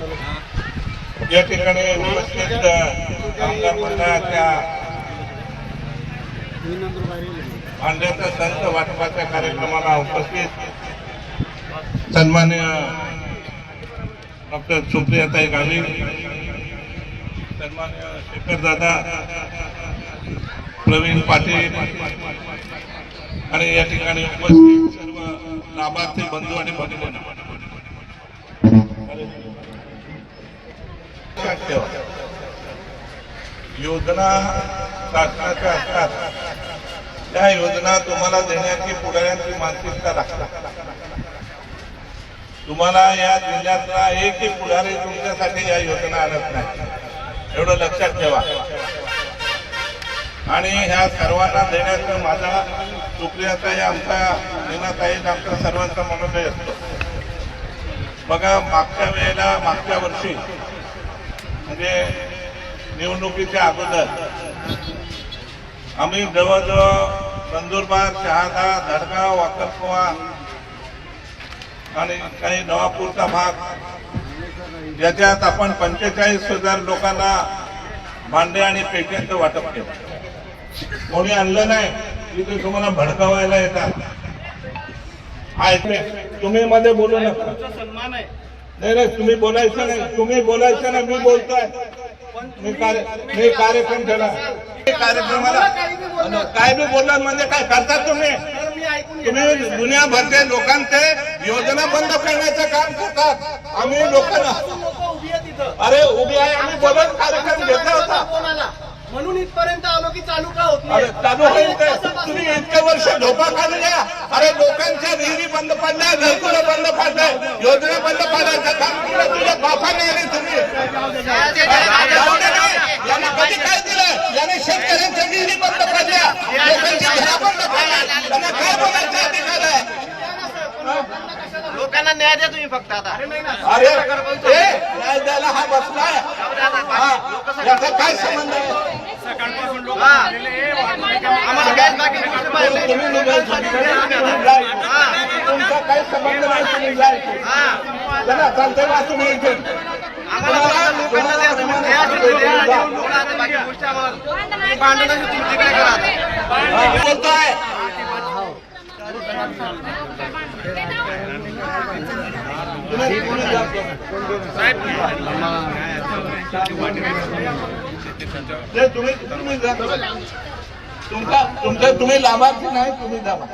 या ठिकाणी उपस्थित आमदार मंडळाच्या भांड्याचा संत वाटपाच्या कार्यक्रमाला उपस्थित सन्मान्य डॉक्टर सुप्रियाताई गावी सन्मान्य शेखरदादा प्रवीण पाटील आणि या ठिकाणी उपस्थित सर्व लाभार्थी बंधू आणि भगिनी. लक्षात ठेवा योजना शासनाच्या असतात त्या योजना तुम्हाला देण्याची पुढाऱ्यांची मानसिकता लागतात. तुम्हाला या जिल्ह्यातला एकही पुढारी तुमच्यासाठी या योजना आणत नाही. एवढं लक्षात ठेवा. आणि ह्या सर्वांना देण्याचं माझा सुप्रियाताई आमचा मीनाताई आमचा सर्वांचा मनोदय असतो. बघा मागच्या वेळेला मागच्या वर्षी म्हणजे निवडणुकीच्या अगोदर. आम्ही जवळजवळ नंदुरबार शहादा धडगाव वाकरकुवा आणि काही नवापूरचा भाग ज्याच्यात आपण पंचेचाळीस हजार लोकांना भांडे आणि पेट्यांचं वाटप केलं. कोणी आणलं नाही तिथे तुम्हाला भडकावायला येतात. ऐकले तुम्ही मध्ये बोलू नका. सन्मान आहे. नाही नाही तुम्ही बोलायचं नाही. तुम्ही बोलायचं नाही मी बोलतोय. मी कार्य मी कार्यक्रम ठेवला कार्यक्रमाला काय बी बोलला म्हणजे काय करतात तुम्ही? तुम्ही दुनियाभरचे लोकांचे योजना बंद करण्याचं काम करतात. आम्ही लोकांना अरे उभी आहे आम्ही बोलत कार्यक्रम घेतला होता. म्हणून इथपर्यंत आलो की चालू का होत चालू होईल तुम्ही इतके वर्ष झोपा काढल्या अरे लोकांच्या बंद पडल्या घरकुलं बंद पडलंय योजना बंद पडायचं काम केलं तुझ्या बापाने आणि तुम्ही. याने कधी काय दिलं? याने शेतकऱ्यांच्या विहिरी बंद पडल्या लोकांची घरं बंद पडल्या. त्यांना काय बोलायचं अधिकार आहे लोकांना न्याय द्या तुम्ही फक्त आता. अरे ए, न्याय द्यायला हा बसलाय. हा, याचा काय संबंध आहे? हा. आम्हाला गॅस बाकी तुमचा काही संबंध नाही तुम्ही जायचं हा. चला चालतंय ना तुम्ही इथे. बोलतोय तुम्ही- तुम्ही जा. नाही, तुम्ही तुम्ही जा. तुमचा तुमचा तुम्ही लाभार्थी नाही तुम्ही जावा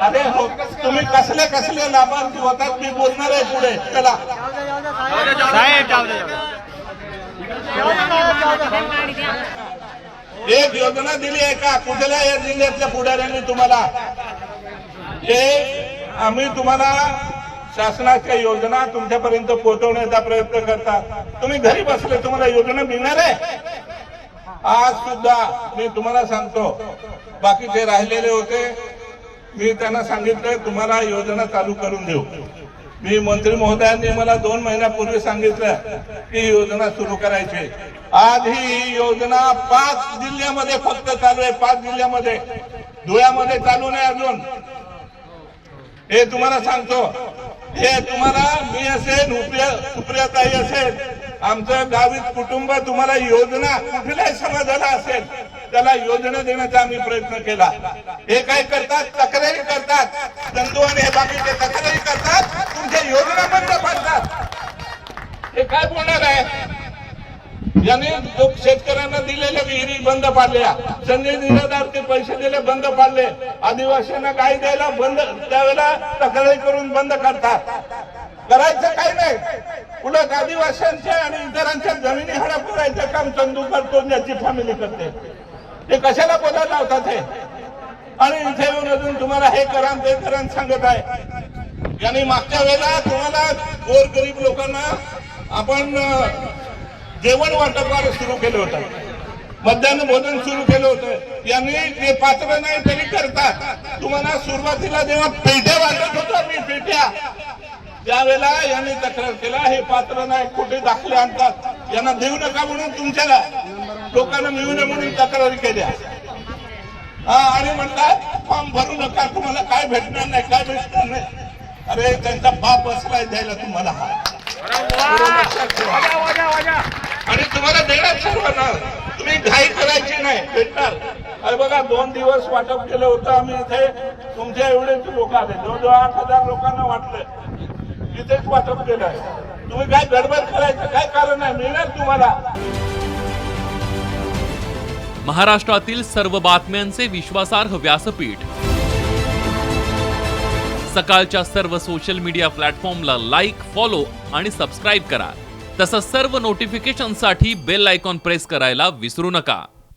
अरे हो तुम्ही कसले कसले लाभार्थी होतात? मी बोलणार आहे पुढे. चला. एक योजना दिली आहे का? कुठल्या या जिल्ह्यातल्या पुढाऱ्यांनी तुम्हाला? हे आम्ही तुम्हाला शासनाच्या योजना तुमच्यापर्यंत पोहोचवण्याचा प्रयत्न करतात. तुम्ही घरी बसले तुम्हाला योजना मिळणार आहे? आज सुद्धा मी तुम्हाला सांगतो. बाकीचे राहिलेले होते मी त्यांना सांगितलं तुम्हाला योजना चालू करून देऊ. मी मंत्री महोदयांनी मला दोन महिन्यापूर्वी सांगितलं की ही योजना सुरू करायची. आज ही योजना पाच जिल्ह्यामध्ये फक्त चालू आहे पाच जिल्ह्यामध्ये. धुळ्यामध्ये चालू नाही अजून. हे तुम्हाला सांगतो. हे तुम्हाला मी असेल सुप्रियाताई असेल आमचं गावीत कुटुंब तुम्हाला योजना कुठल्याही समाजाला असेल त्याला योजना देण्याचा आम्ही प्रयत्न केला. हे काय करतात? तक्रारी करतात. तंतू आणि हे बाकीचे तक्रारी करतात. तुमच्या योजना बंद पाडतात. हे काय बोलणार आहे? याने शेतकऱ्यांना दिलेल्या विहिरी बंद पाडल्या संजय निराधारचे पैसे दिले बंद पाडले. आदिवासींना काय द्यायला बंद त्यावेळेला तक्रारी करून बंद करतात. करायचं काही नाही. उलट आदिवासींच्या आणि इतरांच्या जमिनी हडप करायचं काम चंदू करतो याची फॅमिली करते. ते कशाला बोलायला लावतात हे? आणि इथे येऊन अजून तुम्हाला हे करा ते करा सांगत आहे. यांनी मागच्या वेळेला तुम्हाला गोरगरीब लोकांना आपण जेवण वाटप सुरू केलं होतं. मध्यान्ह भोजन सुरू केलं होतं. यांनी जे पात्र नाही तरी करतात. तुम्हाला सुरुवातीला जेव्हा पेट्या वाटत होतो मी पेट्या त्यावेळेला यांनी तक्रार केला हे पात्र नाही कुठे दाखले आणतात. यांना देऊ नका म्हणून तुमच्याला लोकांना मिळू नये म्हणून तक्रारी केल्या. हा आणि म्हणतात फॉर्म भरू नका तुम्हाला काय भेटणार नाही काय भेटणार नाही. अरे त्यांचा बाप असलाय द्यायला तुम्हाला हा आणि तुम्हाला देणार सर्वांना. तुम्ही घाई करायची नाही भेटणार. अरे बघा दोन दिवस वाटप केलं होतं आम्ही इथे. तुमच्या एवढेच लोक आले. जवळजवळ आठ हजार लोकांना वाटलं. इथेच वाटप केलं आहे तुम्ही काय गडबड करायचं? काय कारण आहे? मिळणार तुम्हाला. महाराष्ट्रातील सर्व बातम्यांचे विश्वासार्ह व्यासपीठ. सकाळच्या सर्व सोशल मीडिया प्लॅटफॉर्मला लाईक फॉलो आणि सबस्क्राईब करा. तसंच सर्व नोटिफिकेशनसाठी बेल आयकॉन प्रेस करायला विसरू नका.